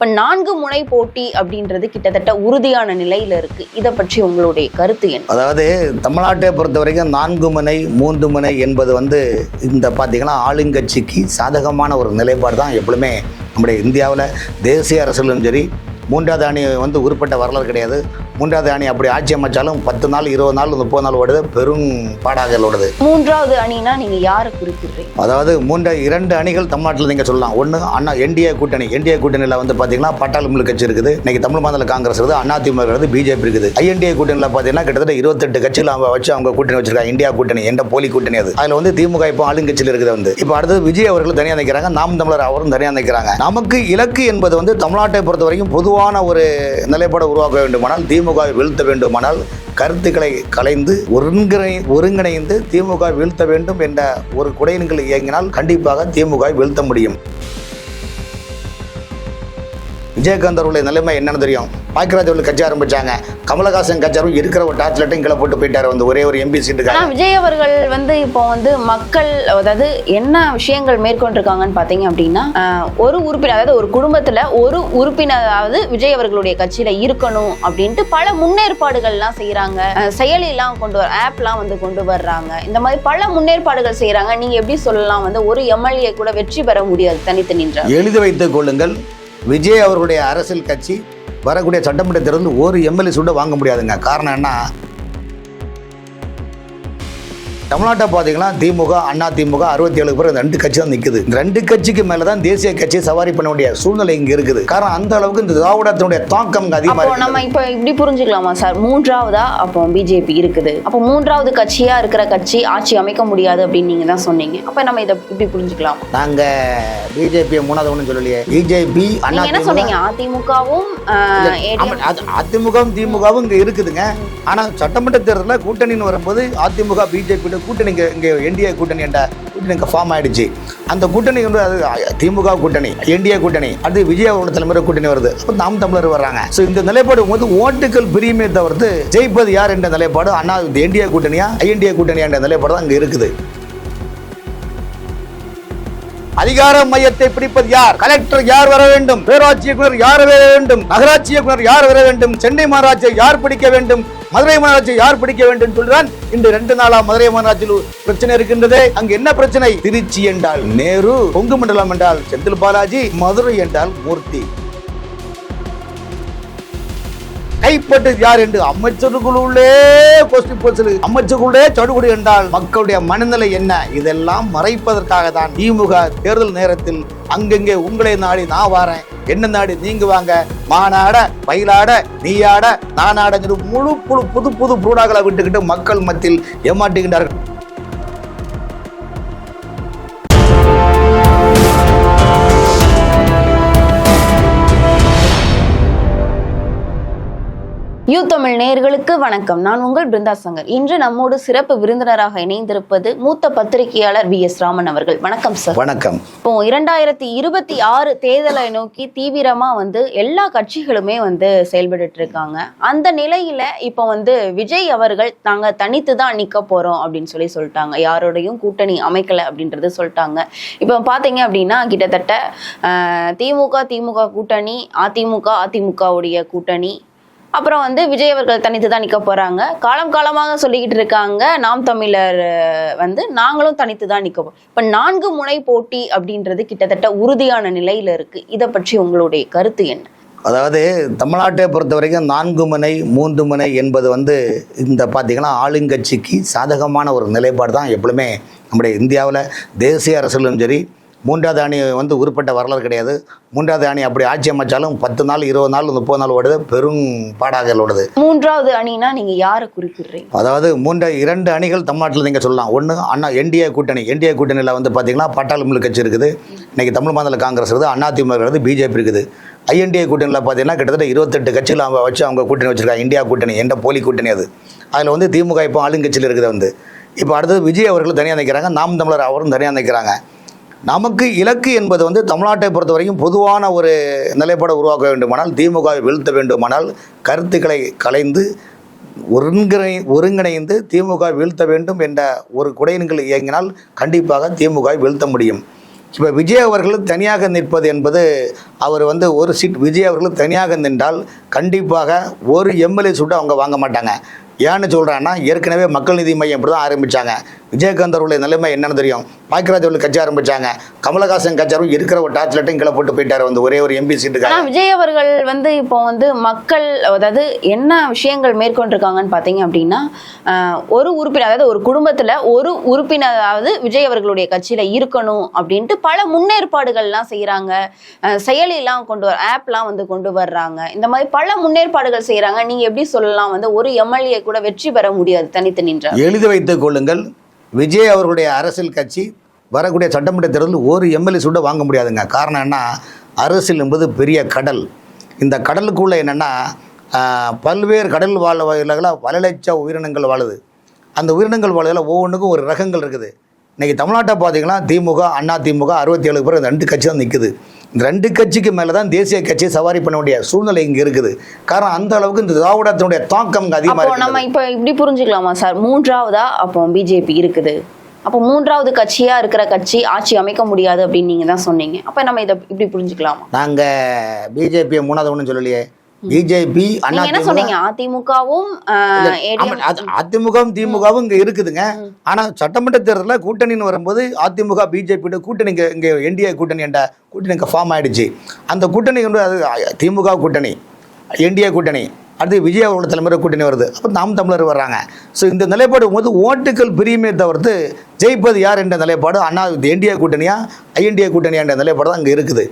இப்போ நான்கு முனை போட்டி அப்படின்றது கிட்டத்தட்ட உறுதியான நிலையில இருக்கு. இதை பற்றி உங்களுடைய கருத்து என்ன? அதாவது தமிழ்நாட்டை பொறுத்த வரைக்கும் நான்கு முனை மூன்று முனை என்பது வந்து இந்த பார்த்தீங்கன்னா ஆளுங்கட்சிக்கு சாதகமான ஒரு நிலைப்பாடு தான் எப்பொழுதுமே நம்முடைய இந்தியாவில் தேசிய அரசிலும் சரி மூன்றாவது அணி வந்து உருப்பட்ட வரலாறு கிடையாது. மூன்றாவது அணி அப்படி ஆட்சி அமைச்சாலும் பத்து நாள் இருபது நாள் முப்பது நாள் ஓடுது. பெரும் பாடாக ஓடுது. மூன்றாவது அணினா நீங்க யாரை குறிப்பிடுறீங்க? அதாவது மூன்று இரண்டு அணிகள் தமிழ்நாட்டில் நீங்கள் சொல்லலாம். ஒன்று அண்ணா என்டிஏ கூட்டணி. என்டிஏ கூட்டணியில் வந்து பார்த்தீங்கன்னா பட்டாளி மில் கட்சி இருக்குது. இன்னைக்கு தமிழ் மாநில காங்கிரஸ் இருக்குது. அதிமுக இருக்குது பிஜேபி இருக்குது. ஐஎன்டிஏ கூட்டணியில் பார்த்தீங்கன்னா கிட்டத்தட்ட இருபத்தெட்டு கட்சிகள் அவங்க வச்சு அவங்க கூட்டணி வச்சிருக்காங்க. இந்தியா கூட்டணி எந்த போலி கூட்டணி அது. அதில் வந்து திமுக இப்போ ஆளுங்கட்சியில் இருக்குது வந்து. இப்போ அடுத்தது விஜய் அவர்கள் தனியாக நிற்கிறாங்க நாம் தமிழர் அவரும் தனியாக நிற்கிறாங்க நமக்கு இலக்கு என்பது வந்து தமிழ்நாட்டை பொறுத்த வரைக்கும் பொதுவான ஒரு நிலைப்பாடு உருவாக்க வேண்டுமானால் திமுகவை வீழ்த்த வேண்டுமானால் கருத்துக்களை கலைந்து ஒருங்கிணை ஒருங்கிணைந்து திமுக வீழ்த்த வேண்டும் என்ற ஒரு குடையின்கள் இயங்கினால் கண்டிப்பாக திமுக வீழ்த்த முடியும். விஜயகாந்த் அவருடைய நிலைமை என்னன்னு தெரியும். பாக்கியராஜ் அவர்கள் கட்சி ஆரம்பிச்சாங்க. கமலஹாசன் கட்சி ஆரம்பி இருக்கிற ஒரு டார்ச் லைட்டையும் கீழே போட்டு போயிட்டாரு. வந்து ஒரே ஒரு எம்பி சீட்டுக்காக விஜய் அவர்கள் வந்து இப்போ வந்து மக்கள் அதாவது என்ன விஷயங்கள் மேற்கொண்டிருக்காங்கன்னு பாத்தீங்க அப்படின்னா ஒரு உறுப்பினர் அதாவது ஒரு குடும்பத்துல ஒரு உறுப்பினராவது விஜய் அவர்களுடைய கட்சியில இருக்கணும் அப்படின்ட்டு பல முன்னேற்பாடுகள்லாம் செய்யறாங்க செயலிலாம் கொண்டு வர ஆப்லாம் வந்து கொண்டு வர்றாங்க. இந்த மாதிரி பல முன்னேற்பாடுகள் செய்யறாங்க நீங்க எப்படி சொல்லலாம்? வந்து ஒரு எம்எல்ஏ கூட வெற்றி பெற முடியாது தனித்து நின்ற எழுதி வைத்துக் கொள்ளுங்கள். விஜய் அவர்களுடைய அரசியல் கட்சி வரக்கூடிய சட்டமன்ற ஒரு எம்எல்ஏ சுட வாங்க முடியாதுங்க. காரணம் என்ன? தமிழ்நாட்டை பார்த்தீங்கன்னா திமுக அண்ணா திமுக அறுபத்தி ஏழு பேர் ரெண்டு கட்சி தான் நிற்குது இந்த ரெண்டு கட்சிக்கு மேலே தான் தேசிய கட்சியை சவாரி பண்ண வேண்டிய சூழ்நிலை இங்கே இருக்குது. காரணம் அந்த அளவுக்கு இந்த திராவிடத்தினுடைய தாக்கம் அதிகமாக நம்ம இப்போ இப்படி புரிஞ்சுக்கலாமா சார்? மூன்றாவதா அப்போ பிஜேபி இருக்குது. அப்போ மூன்றாவது கட்சியா இருக்கிற கட்சி ஆட்சி அமைக்க முடியாது அப்படின்னு நீங்க தான் சொன்னீங்க. அப்ப நம்ம இதை இப்படி புரிஞ்சுக்கலாம்? நாங்கள் பிஜேபியை மூணாவது ஒன்றும் சொல்லலையே. பிஜேபி அண்ணா என்ன சொன்னீங்க? அதிமுகவும் அதிமுகவும் திமுகவும் இங்கே இருக்குதுங்க. ஆனால் சட்டமன்ற தேர்தலில் கூட்டணின்னு வரும்போது அதிமுக பிஜேபி கூட்டணி இங்கே இங்கே என்டிஏ கூட்டணி என்ற கூட்டணி இங்கே ஃபார்ம் ஆகிடுச்சு அந்த கூட்டணி வந்து அது திமுக கூட்டணி என்டிஏ கூட்டணி அடுத்து விஜய் அவரோட தலைமுறை கூட்டணி வருது. அப்போ நாம் தமிழர் வர்றாங்க. ஸோ இந்த நிலைப்பாடு போது ஓட்டுகள் பிரியுமே தவிர்த்து ஜெயிப்பது யார் என்ற நிலைப்பாடு அண்ணா என்டிஏ கூட்டணியா ஐஎன்டிஏ கூட்டணியா என்ற நிலைப்பாடு தான் அங்கே இருக்குது. அதிகார மையத்தை பிடிப்பது யார்? கலெக்டர் யார் வர வேண்டும்? பேராட்சி இயக்குனர் யார் வர வேண்டும்? நகராட்சி இயக்குனர் யார் வர வேண்டும்? சென்னை மாநகராட்சியை யார் பிடிக்க வேண்டும்? மதுரை மாநகராட்சி யார் பிடிக்க வேண்டும் சொல்லுதான் இன்று ரெண்டு நாளா மதுரை மாநகராட்சியில் பிரச்சனை இருக்கின்றது. அங்கு என்ன பிரச்சனை? திருச்சி என்றால் நேரு கொங்கு மண்டலம் என்றால் செந்தில் பாலாஜி மதுரை என்றால் மூர்த்தி. கைப்பட்டது யார் என்று அமைச்சர்களுள்ளே கொஸ்டின் போச்சு அமைச்சருக்குள்ளே சடுகுடு என்றால் மக்களுடைய மனநிலை என்ன? இதெல்லாம் மறைப்பதற்காக தான் திமுக தேர்தல் நேரத்தில் அங்கங்கே உங்களை நாடி நான் வாரேன். என்ன நாடி? நீங்க வாங்க. மாநாட பயிலாட நீயாட நானாட முழு புழு புது புது புரூடாக்களை விட்டுக்கிட்டு மக்கள் மத்தியில் ஏமாட்டுகின்றார்கள் யூ தமிழ் நேயர்களுக்கு வணக்கம். நான் உங்கள் பிருந்தா சங்கர். இன்று நம்மோடு சிறப்பு விருந்தினராக இணைந்திருப்பது மூத்த பத்திரிகையாளர் வி எஸ் ராமன் அவர்கள். வணக்கம் சார் வணக்கம். இப்போ இரண்டாயிரத்தி இருபத்தி ஆறு தேர்தலை நோக்கி தீவிரமா வந்து எல்லா கட்சிகளுமே வந்து செயல்பட்டு இருக்காங்க அந்த நிலையில இப்போ வந்து விஜய் அவர்கள் நாங்க தனித்து தான் நிக்க போறோம் அப்படின்னு சொல்லி சொல்லிட்டாங்க. யாரோடையும் கூட்டணி அமைக்கல அப்படின்றது சொல்லிட்டாங்க. இப்போ பாத்தீங்க அப்படின்னா கிட்டத்தட்ட திமுக திமுக கூட்டணி அதிமுக அதிமுகவுடைய கூட்டணி அப்புறம் வந்து விஜய் அவர்கள் தனித்து தான் நிற்க போகிறாங்க காலம் காலமாக சொல்லிக்கிட்டு இருக்காங்க நாம் தமிழர் வந்து நாங்களும் தனித்து தான் நிற்க போகிறோம் இப்போ நான்கு முனை போட்டி அப்படின்றது கிட்டத்தட்ட உறுதியான நிலையில் இருக்குது இதை பற்றி உங்களுடைய கருத்து என்ன? அதாவது தமிழ்நாட்டை பொறுத்த வரைக்கும் நான்கு முனை மூன்று முனை என்பது வந்து இந்த பார்த்திங்கன்னா ஆளுங்கட்சிக்கு சாதகமான ஒரு நிலைப்பாடு தான் எப்பொழுதுமே நம்முடைய இந்தியாவில் தேசிய அரசிலும் சரி மூன்றாவது அணி வந்து உருப்பட்ட வரலாறு கிடையாது. மூன்றாவது அணி அப்படி ஆட்சி அமைச்சாலும் பத்து நாள் இருபது நாள் முப்பது நாள் ஓடுது. பெரும் பாடாக ஓடுது. மூன்றாவது அணினா நீங்க யாரை குறிப்பிடுறீங்க? அதாவது மூன்று இரண்டு அணிகள் தமிழ்நாட்டில் நீங்கள் சொல்லலாம். ஒன்று அண்ணா என்டிஏ கூட்டணி. என்டிஏ கூட்டணியில் வந்து பார்த்தீங்கன்னா பட்டாளி மில் கட்சி இருக்குது. இன்றைக்கி தமிழ் மாநில காங்கிரஸ் இருக்குது. அதிமுக இருக்குது பிஜேபி இருக்குது. ஐஎன்டிஏ கூட்டணியில் பார்த்தீங்கன்னா கிட்டத்தட்ட இருபத்தெட்டு கட்சிகள் அவங்க வச்சு அவங்க கூட்டணி வச்சுருக்காங்க. இந்தியா கூட்டணி எந்த போலி கூட்டணி அது. அதில் வந்து திமுக இப்போ ஆளுங்கட்சியில் இருக்குது வந்து. இப்போ அடுத்தது விஜய் அவர்கள் தனியாக நிற்கிறாங்க நாம் தமிழர் அவரும் தனியாக நிற்கிறாங்க நமக்கு இலக்கு என்பது வந்து தமிழ்நாட்டை பொறுத்த வரைக்கும் பொதுவான ஒரு நிலைப்பாடு உருவாக்க வேண்டுமானால் திமுகவை வீழ்த்த வேண்டுமானால் கருத்துக்களை கலைந்து ஒருங்கிணை ஒருங்கிணைந்து திமுக வீழ்த்த வேண்டும் என்ற ஒரு குடையின்கள் இயங்கினால் கண்டிப்பாக திமுக வீழ்த்த முடியும். இப்போ விஜய் அவர்கள் தனியாக நிற்பது என்பது அவர் வந்து ஒரு சீட் விஜய் அவர்கள் தனியாக நின்றால் கண்டிப்பாக ஒரு எம்எல்ஏ சீட்டு அவங்க வாங்க மாட்டாங்க. ஏன்னு சொல்கிறாங்கன்னா ஏற்கனவே மக்கள் நீதி மையம் இப்படி தான் ஆரம்பித்தாங்க விஜயகாந்த் அவர்களுடைய நிலைமை என்னன்னு தெரியும். பாக்கியராஜ் அவர்கள் கட்சி ஆரம்பித்தாங்க கமலஹாசன் கட்சி அவர்கள் இருக்கிற ஒரு டார்ச் லைட்டும் கீழே போட்டு போயிட்டார். வந்து ஒரே ஒரு எம்பி சீட்டுக்காக விஜய் அவர்கள் வந்து இப்போ வந்து மக்கள் அதாவது என்ன விஷயங்கள் மேற்கொண்டிருக்காங்கன்னு பாத்தீங்க அப்படின்னா ஒரு உறுப்பினர் அதாவது ஒரு குடும்பத்துல ஒரு உறுப்பினராவது விஜய் அவர்களுடைய கட்சியில இருக்கணும் அப்படின்ட்டு பல முன்னேற்பாடுகள்லாம் செய்யறாங்க செயலிலாம் கொண்டு வர ஆப்லாம் வந்து கொண்டு வர்றாங்க. இந்த மாதிரி பல முன்னேற்பாடுகள் செய்யறாங்க நீங்க எப்படி சொல்லலாம்? வந்து ஒரு எம்எல்ஏ கூட வெற்றி பெற முடியாது தனித்து நின்ற. எழுதி வைத்துக் கொள்ளுங்கள். விஜய் அவர்களுடைய அரசியல் கட்சி வரக்கூடிய சட்டமன்ற தேர்தலில் ஒரு எம்எல்ஏ சுட வாங்க முடியாதுங்க. காரணம் என்ன? அரசியல் என்பது பெரிய கடல். இந்த கடலுக்குள்ளே என்னென்னா பல்வேறு கடல் வாழ வகையில் பல லட்ச உயிரினங்கள் வாழுது. அந்த உயிரினங்கள் வாழ்வில் ஒவ்வொன்றுக்கும் ஒரு ரகங்கள் இருக்குது. இன்றைக்கி தமிழ்நாட்டை பார்த்தீங்கன்னா திமுக அண்ணா திமுக அறுபத்தி ஏழு பேர் ரெண்டு கட்சி தான் நிற்குது இந்த ரெண்டு கட்சிக்கு மேலே தான் தேசிய கட்சியை சவாரி பண்ண வேண்டிய சூழ்நிலை இங்கே இருக்குது. காரணம் அந்த அளவுக்கு இந்த திராவிடத்தினுடைய தாக்கம் அதிகமாக நம்ம இப்ப இப்படி புரிஞ்சுக்கலாமா சார்? மூன்றாவதா அப்போ பிஜேபி இருக்குது. அப்போ மூன்றாவது கட்சியா இருக்கிற கட்சி ஆட்சி அமைக்க முடியாது அப்படின்னு நீங்க தான் சொன்னீங்க. அப்ப நம்ம இதை இப்படி புரிஞ்சுக்கலாமா? நாங்கள் பிஜேபியை மூணாவது ஒன்றும் சொல்லலையே. பிஜேபி என்ன சொன்னீங்க? அதிமுகவும் திமுகவும் இங்கே இருக்குதுங்க. ஆனால் சட்டமன்ற தேர்தலில் கூட்டணின்னு வரும்போது அதிமுக பிஜேபி கூட்டணி இங்கே இங்கே என்டிஏ கூட்டணி என்ற கூட்டணி இங்கே ஃபார்ம் ஆயிடுச்சு. அந்த கூட்டணி வந்து அது திமுக கூட்டணி என்டிஏ கூட்டணி அடுத்து விஜய் அவர்களோட தலைமுறை கூட்டணி வருது. அப்போ நாம் தமிழர் வர்றாங்க. ஸோ இந்த நிலைப்பாடு போது ஓட்டுகள் பிரியுமே தவிர்த்து ஜெயிப்பது யார் என்ற நிலைப்பாடு அண்ணா என்டிஏ கூட்டணியா ஐஎன்டிஏ கூட்டணியா என்ற நிலைப்பாடு தான் அங்கே இருக்குது.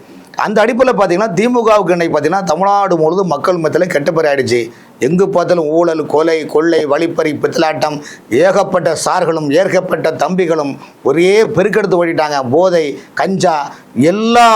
அந்த அடிப்படையில் பார்த்தீங்கன்னா திமுகவுக்கு இன்னைக்கு பார்த்தீங்கன்னா தமிழ்நாடு முழுவதும் மக்கள் மத்தியில் கெட்ட பேர் ஆயிடுச்சு எங்கு பார்த்தாலும் ஊழல் கொலை கொள்ளை வழிப்பறி பித்தலாட்டம் ஏகப்பட்ட சார்களும் ஏகப்பட்ட தம்பிகளும் ஒரே பெருக்கெடுத்து ஓடிட்டாங்க. போதை கஞ்சா எல்லா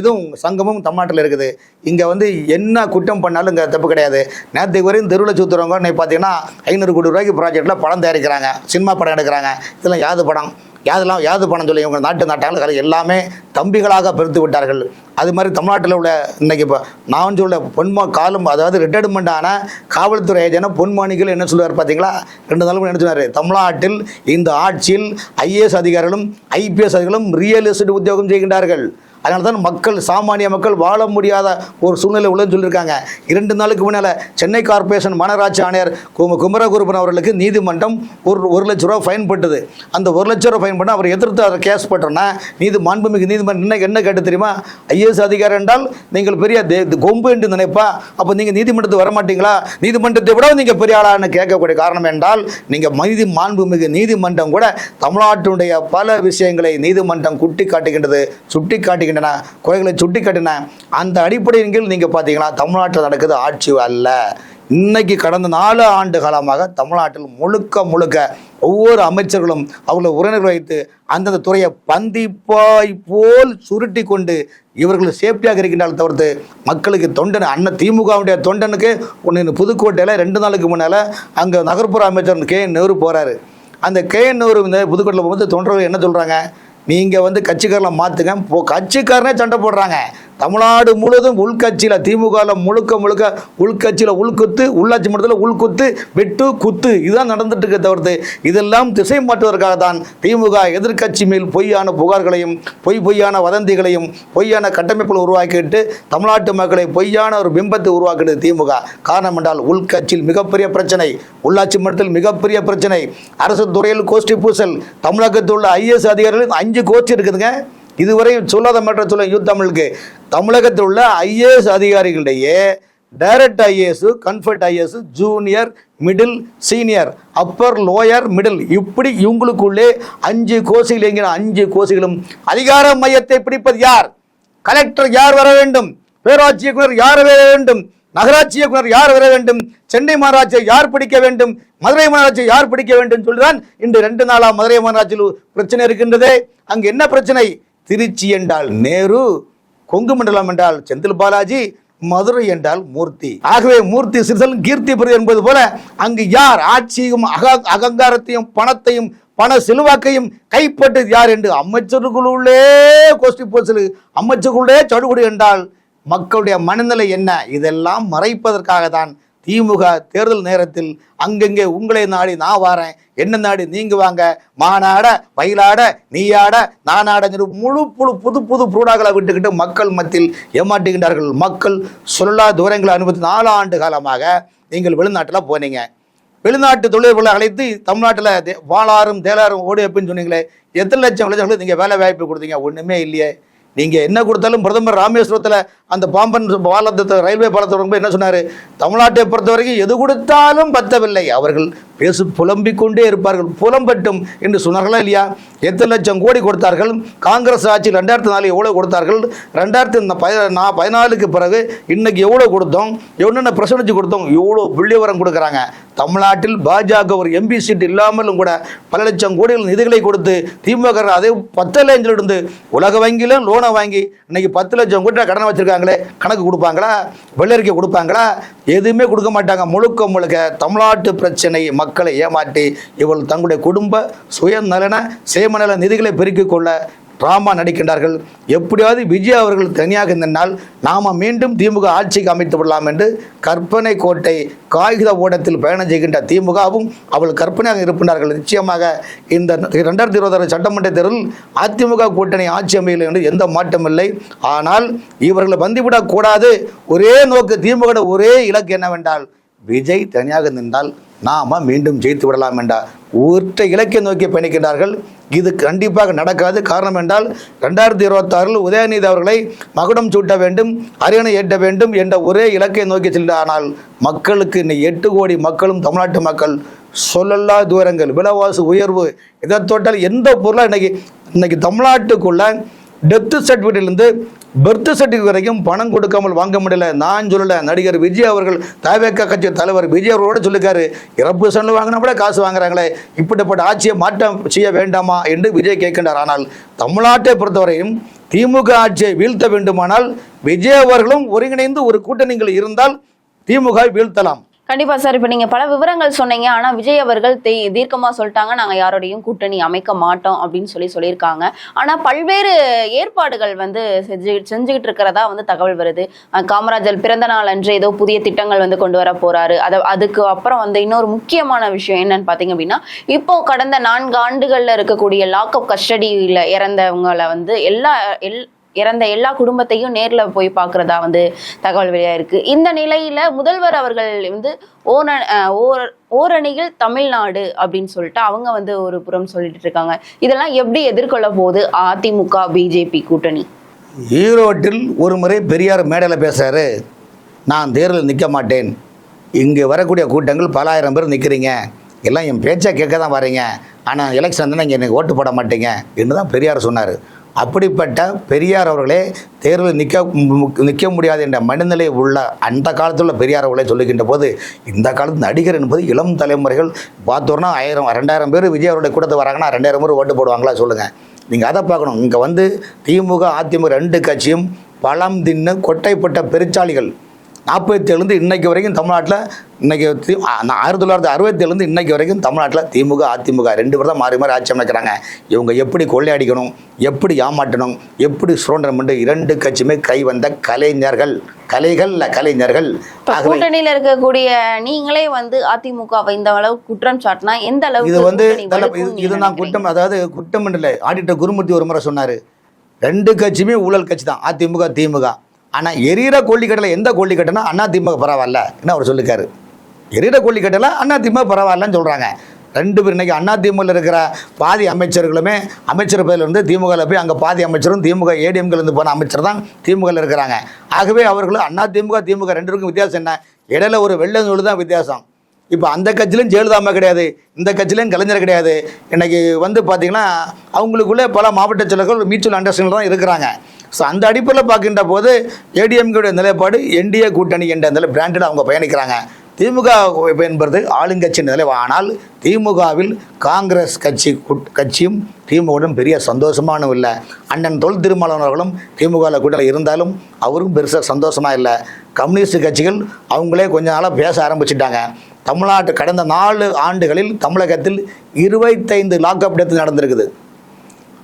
இதுவும் சங்கமும் தமிழ்நாட்டில் இருக்குது. இங்கே வந்து என்ன குற்றம் பண்ணாலும் இங்கே தப்பு கிடையாது. நேற்றுக்கு வரையும் தெருவில் சுற்றுறவங்க இன்னைக்கு பார்த்தீங்கன்னா ஐநூறு கோடி ரூபாய்க்கு ப்ராஜெக்டில் படம் தயாரிக்கிறாங்க. சினிமா படம் எடுக்கிறாங்க. இதெல்லாம் யாது படம். யாதெல்லாம் யாது பணம் சொல்லி இவங்க நாட்டு நாட்டாங்க எல்லாமே தம்பிகளாக பெருத்து விட்டார்கள். அது மாதிரி தமிழ்நாட்டில் உள்ள இன்னைக்கு இப்போ நான் சொல்ல பொன்மா காலம் அதாவது ரிட்டையர்மெண்ட் ஆன காவல்துறை ஏஜென்ட் பொன்மாணிகள் என்ன சொல்லுவார் பார்த்தீங்களா ரெண்டு நாளும் என்ன சொன்னார்? தமிழ்நாட்டில் இந்த ஆட்சியில் ஐஏஎஸ் அதிகாரிகளும் ஐபிஎஸ் அதிகாரிகளும் ரியல் எஸ்டேட் உத்தியோகம் செய்கின்றார்கள். அதனால தான் மக்கள் சாமானிய மக்கள் வாழ முடியாத ஒரு சூழ்நிலை உள்ளதுன்னு சொல்லியிருக்காங்க. இரண்டு நாளுக்கு முன்னால் சென்னை கார்ப்பரேஷன் மாநகராட்சி ஆணையர் கு- குமரகுருபன் அவர்களுக்கு நீதிமன்றம் ஒரு ஒரு லட்ச ரூபா ஃபைன் போட்டது. அந்த ஒரு லட்ச ரூபா ஃபைன் பண்ண அவர் எதிர்த்து அதை கேஸ் போட்டோன்னா நீதி மாண்புமிகு நீதிமன்றம் என்ன என்ன கேட்டு தெரியுமா? ஐஏஎஸ் அதிகாரி என்றால் நீங்கள் பெரிய கொம்பு என்று நினைப்பா. அப்போ நீங்கள் நீதிமன்றத்துக்கு வர மாட்டீங்களா? நீதிமன்றத்தை விட நீங்கள் பெரிய ஆளான்னு கேட்கக்கூடிய காரணம் என்றால் நீங்கள் நீதி மாண்புமிகு நீதிமன்றம் கூட தமிழ்நாட்டினுடைய பல விஷயங்களை நீதிமன்றம் குட்டி காட்டுகின்றது சுட்டி இருக்கின்றன குறைகளை சுட்டி காட்டின அந்த அடிப்படையின் கீழ் நீங்கள் பார்த்தீங்கன்னா தமிழ்நாட்டில் நடக்குது ஆட்சி அல்ல. இன்னைக்கு கடந்த நாலு ஆண்டு காலமாக தமிழ்நாட்டில் முழுக்க முழுக்க ஒவ்வொரு அமைச்சர்களும் அவர்கள உறவினர் வைத்து அந்தந்த துறையை பந்திப்பாய் போல் சுருட்டி கொண்டு இவர்கள் சேஃப்டியாக இருக்கின்றால் தவிர்த்து மக்களுக்கு தொண்டன் அண்ணன் திமுகவுடைய தொண்டனுக்கு ஒன்று புதுக்கோட்டையில் ரெண்டு நாளுக்கு முன்னால் அங்கே நகர்ப்புற அமைச்சர் கே என் நேரு போகிறாரு அந்த கே என் நேரு இந்த புதுக்கோட்டையில் போகும்போது தொண்டர்கள் என்ன சொல்கிறாங்க நீங்கள் வந்து கட்சிக்காரனை மாற்றுங்க கட்சிக்காரனே சண்டை போடுறாங்க. தமிழ்நாடு முழுவதும் உள்கட்சியில் திமுகவில் முழுக்க முழுக்க உள்கட்சியில் உள்குத்து உள்ளாட்சி மன்றத்தில் உள்குத்து வெட்டு குத்து இதுதான் நடந்துட்டு இருக்க தவிர்த்து இதெல்லாம் திசை மாற்றுவதற்காக தான் திமுக எதிர்க்கட்சி மேல் பொய்யான புகார்களையும் பொய் பொய்யான வதந்திகளையும் பொய்யான கட்டமைப்புகளை உருவாக்கிட்டு தமிழ்நாட்டு மக்களை பொய்யான ஒரு பிம்பத்தை உருவாக்குது திமுக. காரணம் என்றால் உள்கட்சியில் மிகப்பெரிய பிரச்சனை உள்ளாட்சி மன்றத்தில் மிகப்பெரிய பிரச்சனை. அரசு துறையில் கோஷ்டி பூசல் தமிழகத்தில் உள்ள ஐஏஎஸ் அதிகாரிகள் அஞ்சு கோஷ்டி இருக்குதுங்க. இதுவரை சொல்லாத மற்ற சொல்ல யூத் தமிழுக்கு. தமிழகத்தில் உள்ள ஐஏஎஸ் அதிகாரிகளிடையே direct IAS conferred IAS junior middle senior upper lower middle இப்படி இவங்களுக்குள்ளே அஞ்சு கோசிகள் என்கிற அஞ்சு கோசிகளும் அதிகார மையத்தை பிடிப்பது யார்? கலெக்டர் யார் வர வேண்டும்? பேராட்சி இயக்குனர் யார் வர வேண்டும்? நகராட்சி இயக்குனர் யார் வர வேண்டும்? சென்னை மாநகராட்சியை யார் பிடிக்க வேண்டும்? மதுரை மாநகராட்சியை யார் பிடிக்க வேண்டும்? சொல்லிதான் இன்று ரெண்டு நாளாக மதுரை மாநகராட்சியில் பிரச்சனை இருக்கின்றது. அங்கு என்ன பிரச்சனை? திருச்சி என்றால் நேரு கொங்கு மண்டலம் என்றால் செந்தில் பாலாஜி மதுரை என்றால் மூர்த்தி. ஆகவே மூர்த்தி சிறிசல் கீர்த்தி பெரு என்பது போல அங்கு யார் ஆட்சியும் அக அகங்காரத்தையும் பணத்தையும் பண செல்வாக்கையும் கைப்பற்றது யார் என்று அமைச்சர்களுக்குள்ளே கோஷ்டி போசல் அமைச்சர்களுடைய சடுகுடு என்றால் மக்களுடைய மனநிலை என்ன? இதெல்லாம் மறைப்பதற்காக தான் திமுக தேர்தல் நேரத்தில் அங்கங்கே உங்களை நாடி நான் வாரேன். என்ன நாடி நீங்க வாங்க. மாநாட மயிலாட நீயாட நானாட முழு புழு புது புது புரூடாக்களை விட்டுக்கிட்டு மக்கள் மத்தியில் ஏமாட்டுகின்றார்கள் மக்கள் சொல்லா தூரங்களை அனுபவித்து நாலு ஆண்டு காலமாக நீங்கள் வெளிநாட்டில் போனீங்க. வெளிநாட்டு தொழில்களை அழைத்து தமிழ்நாட்டில் வாளாரும் தேளாரும் ஓடி அப்படின்னு சொன்னீங்களே எத்தனை லட்சம் லட்சங்களுக்கு நீங்கள் வேலை வாய்ப்பு கொடுத்தீங்க? ஒன்றுமே இல்லையே. நீங்கள் என்ன கொடுத்தாலும் பிரதமர் ராமேஸ்வரத்தில் அந்த பாம்பன் பாலத்தை ரயில்வே பாலத்தை ரொம்ப என்ன சொன்னார்? தமிழ்நாட்டை பொறுத்த வரைக்கும் எது கொடுத்தாலும் பத்தவில்லை. அவர்கள் பேசு புலம்பிக் கொண்டே இருப்பார்கள். புலம்பட்டும் என்று சொன்னார்களா இல்லையா? எத்தனை லட்சம் கோடி கொடுத்தார்கள். காங்கிரஸ் ஆட்சி ரெண்டாயிரத்தி நாலு எவ்வளோ கொடுத்தார்கள்? ரெண்டாயிரத்தி நான் பதினாலுக்கு பிறகு இன்னைக்கு எவ்வளோ கொடுத்தோம்? என்னென்ன பிரசனிச்சு கொடுத்தோம்? எவ்வளோ புள்ளிவரம் கொடுக்குறாங்க? தமிழ்நாட்டில் பாஜக ஒரு எம்பி சீட் இல்லாமலும் கூட பல லட்சம் கோடிகள் நிதிகளை கொடுத்து திமுக அதே பத்து இருந்து உலக வங்கியிலும் லோன் வாங்கி இன்னைக்கு பத்து லட்சம் கூட கடனை வச்சிருக்காங்களே கணக்கு கொடுப்பாங்களா வெள்ளரிக்கை கொடுப்பாங்களா? எதுவுமே கொடுக்க மாட்டாங்க. முழுக்க முழுக்க தமிழ்நாட்டு பிரச்சனை மக்களை ஏமாற்றி இவள் தங்களுடைய குடும்ப சுயநலன சேமநல நிதிகளை பெருக்கிக் கொள்ள டிராமா நடிக்கின்றார்கள். எப்படியாவது விஜய் அவர்கள் தனியாக நின்னால் நாம் மீண்டும் திமுக ஆட்சிக்கு அமைத்து விடலாம் என்று கற்பனை கோட்டை காகித ஓடத்தில் பயணம் செய்கின்ற திமுகவும் அவள் கற்பனையாக இருப்பினார்கள் நிச்சயமாக இந்த ரெண்டாயிரத்தி இருபத்தாறு சட்டமன்ற தேர்தலில் அதிமுக கூட்டணி ஆட்சி அமையலை என்று எந்த மாற்றமில்லை ஆனால் இவர்களை வந்துவிடக்கூடாது ஒரே நோக்கு திமுக ஒரே இலக்கு என்னவென்றால் விஜய் தனியாக நின்றால் நாம மீண்டும் ஜெயித்து விடலாம் என்றார் ஒற்ற இலக்கை நோக்கி பயணிக்கின்றார்கள். இது கண்டிப்பாக நடக்காது. காரணம் என்றால் ரெண்டாயிரத்தி இருபத்தாறில் உதயநிதி அவர்களை மகுடம் சூட்ட வேண்டும் அரியணை எட்ட வேண்டும் என்ற ஒரே இலக்கை நோக்கி செல்ல ஆனால் மக்களுக்கு இன்னைக்கு எட்டு கோடி மக்களும் தமிழ்நாட்டு மக்கள் சொல்லல்லா தூரங்கள் விலைவாசி உயர்வு இதை தொட்டால் எந்த பொருளாக இன்னைக்கு இன்னைக்கு தமிழ்நாட்டுக்குள்ள டெத்து சர்டிஃபிகேட்லேருந்து பர்த் சர்டிஃபிகேட் வரைக்கும் பணம் கொடுக்காமல் வாங்க முடியல. நான் சொல்லலை. நடிகர் விஜய் அவர்கள் தாவேக்கா கட்சி தலைவர் விஜய் அவர்களோட சொல்லிருக்காரு. இறப்பு சண்டை வாங்கினா கூட காசு வாங்குறாங்களே. இப்படிப்பட்ட ஆட்சியை மாற்றம் செய்ய வேண்டாமா என்று விஜய் கேட்கின்றார். ஆனால் தமிழ்நாட்டை பொறுத்தவரையும் திமுக ஆட்சியை வீழ்த்த வேண்டுமானால் விஜய் அவர்களும் ஒருங்கிணைந்து ஒரு கூட்டணிகள் இருந்தால் திமுக வீழ்த்தலாம். கண்டிப்பா சார் இப்ப நீங்க பல விவரங்கள் சொன்னீங்க. ஆனா விஜய் அவர்கள் தீர்க்கமா சொல்லிட்டாங்க. நாங்க யாரோடையும் கூட்டணி அமைக்க மாட்டோம் அப்படின்னு சொல்லி சொல்லியிருக்காங்க. ஆனா பல்வேறு ஏற்பாடுகள் வந்து செஞ்சு செஞ்சுக்கிட்டு இருக்கிறதா வந்து தகவல் வருது. காமராஜர் பிறந்த நாள் அன்று ஏதோ புதிய திட்டங்கள் வந்து கொண்டு வர போறாரு. அத அதுக்கு அப்புறம் வந்து இன்னொரு முக்கியமான விஷயம் என்னன்னு பாத்தீங்க அப்படின்னா இப்போ கடந்த நான்கு ஆண்டுகள்ல இருக்கக்கூடிய லாக்அப் கஸ்டடியில இறந்தவங்களை வந்து எல்லா எல் இறந்த எல்லா குடும்பத்தையும் நேரில் போய் பார்க்கறதா வந்து தகவல் வெளியாயிருக்கு. இந்த நிலையில முதல்வர் அவர்கள் வந்து ஓர ஓர் ஓரணியில் தமிழ்நாடு அப்படின்னு சொல்லிட்டு அவங்க வந்து ஒரு புறம் சொல்லிட்டு இருக்காங்க. இதெல்லாம் எப்படி எதிர்கொள்ள போகுது அதிமுக பிஜேபி கூட்டணி? ஈரோட்டில் ஒரு முறை பெரியார் மேடையில் பேசுகிறாரு நான் தேர்தலில் நிற்க மாட்டேன். இங்கே வரக்கூடிய கூட்டங்கள் பல ஆயிரம் பேர் நிற்கிறீங்க எல்லாம் என் பேச்சை கேட்க தான் வரீங்க ஆனால் எலெக்ஷன் வந்து இங்கே எனக்கு ஓட்டு போட மாட்டீங்க. என்று தான் பெரியார் சொன்னார். அப்படிப்பட்ட பெரியார் அவர்களே தேர்தலில் நிற்க நிற்க முடியாது என்ற மனநிலை உள்ள அந்த காலத்தில் உள்ள பெரியார் அவர்களே சொல்லுகின்ற போது இந்த காலத்து நடிகர் என்பது இளம் தலைமுறைகள் பார்த்தோன்னா ஆயிரம் ரெண்டாயிரம் பேர் விஜய் அவருடைய கூட வராங்கன்னா ரெண்டாயிரம் பேர் ஓட்டு போடுவாங்களா சொல்லுங்கள் நீங்கள் அதை பார்க்கணும். இங்கே வந்து திமுக அதிமுக ரெண்டு கட்சியும் பழம் தின்னு கொட்டைப்பட்ட பெருச்சாளிகள். நாற்பத்தி ஏழுந்து இன்னைக்கு வரைக்கும் தமிழ்நாட்டில் இன்னைக்கு தி ஆயிரத்தி தொள்ளாயிரத்தி அறுபத்தி ஏழுந்து இன்னைக்கு வரைக்கும் தமிழ்நாட்டில் திமுக அதிமுக ரெண்டு பேர் தான் மாறி மாறி ஆட்சி அமைக்கிறாங்க. இவங்க எப்படி கொள்ளையடிக்கணும் எப்படி ஏமாற்றணும் எப்படி சுரண்டனம் என்று இரண்டு கட்சியுமே கை வந்த கலைஞர்கள். கலைகள் கலைஞர்கள். கூட்டணியில இருக்கக்கூடிய நீங்களே வந்து அதிமுகவை இந்த அளவு குற்றம் சாட்டினா எந்த அளவுக்கு இது வந்து இது- நான்? குற்றம் அதாவது குற்றம் இல்லை. ஆடிட்டர் குருமூர்த்தி ஒரு முறை சொன்னார். ரெண்டு கட்சியுமே ஊழல் கட்சி தான் அதிமுக திமுக. ஆனால் எரியிற கொல்லிக்கட்டில் எந்த கொல்லிக்கட்டைனா அண்ணா திமுக பரவாயில்ல. என்ன அவர் சொல்லிக்காரு எரியிற கொல்லிக்கட்டில் அண்ணா திமுக பரவாயில்லன்னு சொல்கிறாங்க ரெண்டு பேர் இன்னைக்கு அண்ணா திமுகவில் இருக்கிற பாதி அமைச்சர்களுமே அமைச்சர் பேர்லேருந்து திமுகவில் போய் அங்கே பாதி அமைச்சரும் திமுக ஏடிஎம்கிலேருந்து போன அமைச்சர் தான் திமுகவில் இருக்கிறாங்க. ஆகவே அவர்களும் அண்ணா திமுக திமுக ரெண்டு பேருக்கும் வித்தியாசம் என்ன? இடையில ஒரு வெள்ள நூல் தான் வித்தியாசம். இப்போ அந்த கட்சியிலும் ஜெயலலிதா கிடையாது. இந்த கட்சியிலும் கலைஞர் கிடையாது. இன்றைக்கி வந்து பார்த்திங்கன்னா அவங்களுக்குள்ளே பல மாவட்ட செயலர்கள் மியூச்சுவல் அண்டர்ஸ்டாண்டிங் தான் இருக்கிறாங்க. ஸோ அந்த அடிப்படையில் பார்க்கின்ற போது ஏடிஎம்கேடைய நிலைப்பாடு என்டிஏ கூட்டணி என்ற நிலை பிராண்டட் அவங்க பயணிக்கிறாங்க. திமுக என்பது ஆளுங்கட்சி நிலை. ஆனால் திமுகவில் காங்கிரஸ் கட்சி கட்சியும் திமுகவுடன் பெரிய சந்தோஷமான இல்லை. அண்ணன் தொல் திருமாவளவன் திமுகவில் கூட்டத்தில் இருந்தாலும் அவரும் பெருசாக சந்தோஷமாக இல்லை. கம்யூனிஸ்ட் கட்சிகள் அவங்களே கொஞ்ச நாளாக பேச ஆரம்பிச்சிட்டாங்க. தமிழ்நாட்டு கடந்த நாலு ஆண்டுகளில் தமிழகத்தில் இருபத்தைந்து லாக்அப் டெத் நடந்திருக்குது.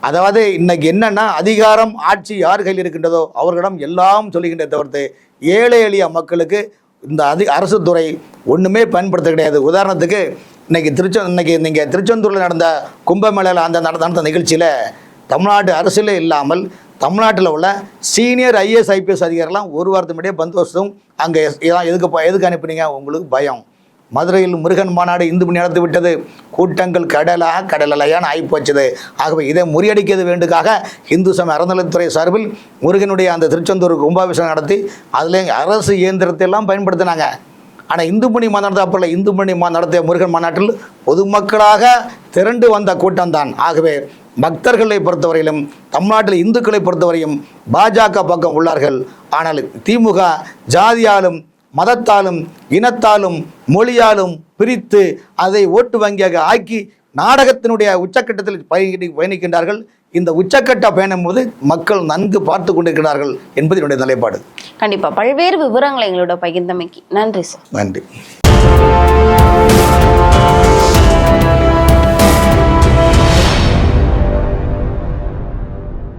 அதாவது இன்னைக்கு என்னன்னா அதிகாரம் ஆட்சி யார் கையில் இருக்கின்றதோ அவர்களிடம் எல்லாம் சொல்லுகின்ற தவிர்த்து ஏழை எளிய மக்களுக்கு இந்த அதி அரசு துறை ஒன்றுமே பயன்படுத்த கிடையாது. உதாரணத்துக்கு இன்னைக்கு திருச்செ இன்னைக்கு நீங்கள் திருச்செந்தூரில் நடந்த கும்பமேளையில் அந்த நடந்த நிகழ்ச்சியில் தமிழ்நாடு அரசியலே இல்லாமல் தமிழ்நாட்டில் உள்ள சீனியர் ஐஏஎஸ் ஐபிஎஸ் அதிகாரிலாம் ஒரு வாரத்து முன்னாடியே பந்தோபஸ்தும் அங்கே இதான் எதுக்கு ப- எதுக்கு அனுப்புனீங்க? உங்களுக்கு பயம். மதுரையில் முருகன் மாநாடு இந்து மணி நடந்து விட்டது. கூட்டங்கள் கடலாக கடலலையான ஆகிப்போச்சது ஆகவே இதை முறியடிக்கிறது வேண்டுக்காக இந்து சமய அறநிலைத்துறை சார்பில் முருகனுடைய அந்த திருச்செந்தூர் கும்பாபிஷேகம் நடத்தி அதில் அரசு இயந்திரத்தை எல்லாம் பயன்படுத்தினாங்க. ஆனால் இந்து மணி மாநாடு அப்போ இந்து மணி மா நடத்திய முருகன் மாநாட்டில் பொதுமக்களாக திரண்டு வந்த கூட்டம்தான். ஆகவே பக்தர்களை பொறுத்தவரையிலும் தமிழ்நாட்டில் இந்துக்களை பொறுத்தவரையும் பாஜக பக்கம் உள்ளார்கள். ஆனால் திமுக ஜாதியாலும் மதத்தாலும் இனத்தாலும் மொழியாலும் பிரித்து அதை ஓட்டு வங்கியாக ஆக்கி நாடகத்தினுடைய உச்சக்கட்டத்தில் பயணி பயணிக்கின்றார்கள். இந்த உச்சக்கட்ட பயணம் போது மக்கள் நன்கு பார்த்து கொண்டிருக்கிறார்கள் என்பது என்னுடைய நிலைப்பாடு. கண்டிப்பா. பல்வேறு விவரங்களை எங்களோட பகிர்ந்தமைக்கு நன்றி சார். நன்றி.